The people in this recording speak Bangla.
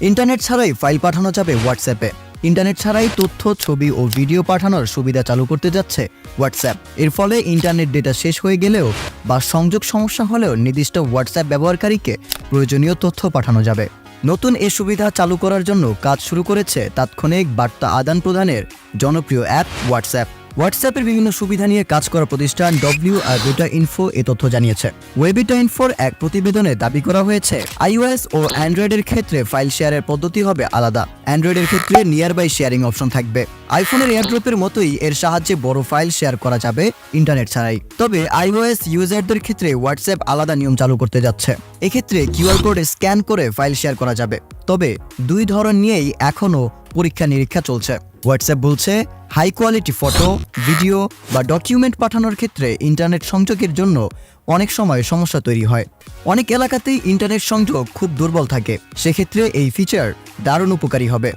ইন্টারনেট ছাড়াই ফাইল পাঠানো যাবে হোয়াটসঅ্যাপে। ইন্টারনেট ছাড়াই তথ্য, ছবি ও ভিডিও পাঠানোর সুবিধা চালু করতে যাচ্ছে হোয়াটসঅ্যাপ। এর ফলে ইন্টারনেট ডেটা শেষ হয়ে গেলেও বা সংযোগ সমস্যা হলেও নির্দিষ্ট হোয়াটসঅ্যাপ ব্যবহারকারীকে প্রয়োজনীয় তথ্য পাঠানো যাবে। নতুন এ সুবিধা চালু করার জন্য কাজ শুরু করেছে তাৎক্ষণিক বার্তা আদান প্রদানের জনপ্রিয় অ্যাপ হোয়াটসঅ্যাপ। হোয়াটসঅ্যাপের বিভিন্ন সুবিধা নিয়ে কাজ করা প্রতিষ্ঠান ডব্লিউ আর ডেটা ইনফো এ তথ্য জানিয়েছে। ওয়েবিটা ইনফোর এক প্রতিবেদনে দাবি করা হয়েছে আইওএস ও অ্যান্ড্রয়েডের ক্ষেত্রে ফাইল শেয়ারের পদ্ধতি হবে আলাদা। অ্যান্ড্রয়েডের ক্ষেত্রে নিয়ার বাই শেয়ারিং অপশন থাকবে আইফোনের এয়ারড্রপের মতোই এর সাহায্যে বড় ফাইল শেয়ার করা যাবে ইন্টারনেট ছাড়াই। তবে আইওএস ইউজারদের ক্ষেত্রে হোয়াটসঅ্যাপ আলাদা নিয়ম চালু করতে যাচ্ছে। এক্ষেত্রে কিউআর কোড স্ক্যান করে ফাইল শেয়ার করা যাবে। তবে দুই ধরন নিয়েই এখনও পরীক্ষা নিরীক্ষা চলছে। হোয়াটসঅ্যাপ বলছে হাই কোয়ালিটি ফটো ভিডিও বা ডকুমেন্ট পাঠানোর ক্ষেত্রে ইন্টারনেট সংযোগের জন্য অনেক সময় সমস্যা তৈরি হয়। অনেক এলাকাতেই ইন্টারনেট সংযোগ খুব দুর্বল থাকে। সেক্ষেত্রে এই ফিচার দারুণ উপকারী হবে।